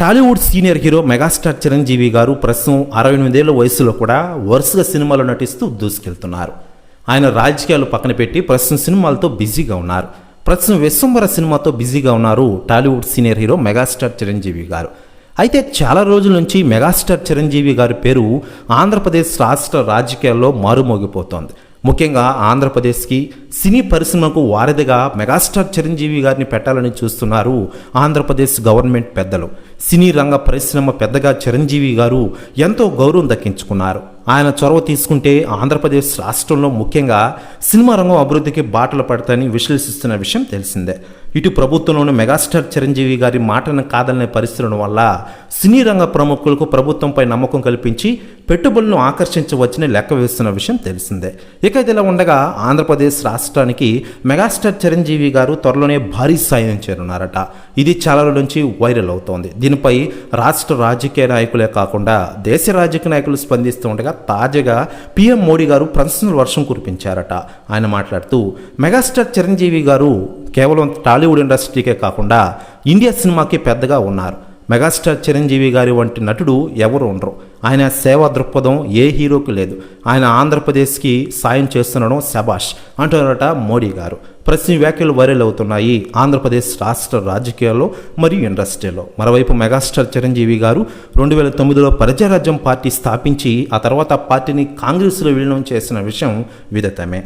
Tollywood senior hero megastar Chiranjeevi గారు ప్రస్తుతం అరవై ఎనిమిదేళ్ళ వయసులో కూడా వరుసగా సినిమాలు నటిస్తూ దూసుకెళ్తున్నారు. ఆయన రాజకీయాలు పక్కన పెట్టి ప్రస్తుతం సినిమాలతో బిజీగా ఉన్నారు. ప్రస్తుతం విశ్వంబర సినిమాతో బిజీగా ఉన్నారు Tollywood senior hero megastar Chiranjeevi గారు. అయితే చాలా రోజుల నుంచి మెగాస్టార్ చిరంజీవి గారి పేరు ఆంధ్రప్రదేశ్ రాష్ట్ర రాజకీయాల్లో మారుమోగిపోతోంది. ముఖ్యంగా ఆంధ్రప్రదేశ్కి సినీ పరిశ్రమకు వారధిగా మెగాస్టార్ చిరంజీవి గారిని పెట్టాలని చూస్తున్నారు ఆంధ్రప్రదేశ్ గవర్నమెంట్ పెద్దలు. సినీ రంగ పరిశ్రమ పెద్దగా చిరంజీవి గారు ఎంతో గౌరవం దక్కించుకున్నారు. ఆయన చొరవ తీసుకుంటే ఆంధ్రప్రదేశ్ రాష్ట్రంలో ముఖ్యంగా సినిమా రంగం అభివృద్ధికి బాటలు పడతాయని విశ్లేషిస్తున్న విషయం తెలిసిందే. ఇటు ప్రభుత్వంలోని మెగాస్టార్ చిరంజీవి గారి మాటను కాదనే పరిస్థితుల వల్ల సినీ రంగ ప్రముఖులకు ప్రభుత్వంపై నమ్మకం కల్పించి పెట్టుబడులను ఆకర్షించవచ్చని లెక్క వేస్తున్న విషయం తెలిసిందే. ఇక ఇదిలా ఉండగా ఆంధ్రప్రదేశ్ రాష్ట్రానికి మెగాస్టార్ చిరంజీవి గారు త్వరలోనే భారీ సాయం చేరున్నారట ఇది చాలా నుంచి వైరల్ అవుతోంది. దీనిపై రాష్ట్ర రాజకీయ నాయకులే కాకుండా దేశ రాజకీయ నాయకులు స్పందిస్తూ ఉండగా తాజాగా పీఎం మోడీ గారు ప్రశంసల వర్షం కురిపించారట. ఆయన మాట్లాడుతూ మెగాస్టార్ చిరంజీవి గారు కేవలం టాలీవుడ్ ఇండస్ట్రీకే కాకుండా ఇండియా సినిమాకి పెద్దగా ఉన్నారు. మెగాస్టార్ చిరంజీవి గారి వంటి నటుడు ఎవరు ఉండరు. ఆయన సేవా దృక్పథం ఏ హీరోకి లేదు. ఆయన ఆంధ్రప్రదేశ్కి సాయం చేస్తుండడం శబాష్ అంటున్నారట మోడీ గారు. ప్రశ్న వ్యాఖ్యలు వైరల్ అవుతున్నాయి ఆంధ్రప్రదేశ్ రాష్ట్ర రాజకీయాల్లో మరియు ఇండస్ట్రీలో. మరోవైపు మెగాస్టార్ చిరంజీవి గారు రెండు వేల తొమ్మిదిలో ప్రజారాజ్యం పార్టీ స్థాపించి ఆ తర్వాత పార్టీని కాంగ్రెస్లో విలీనం చేసిన విషయం విదితమే.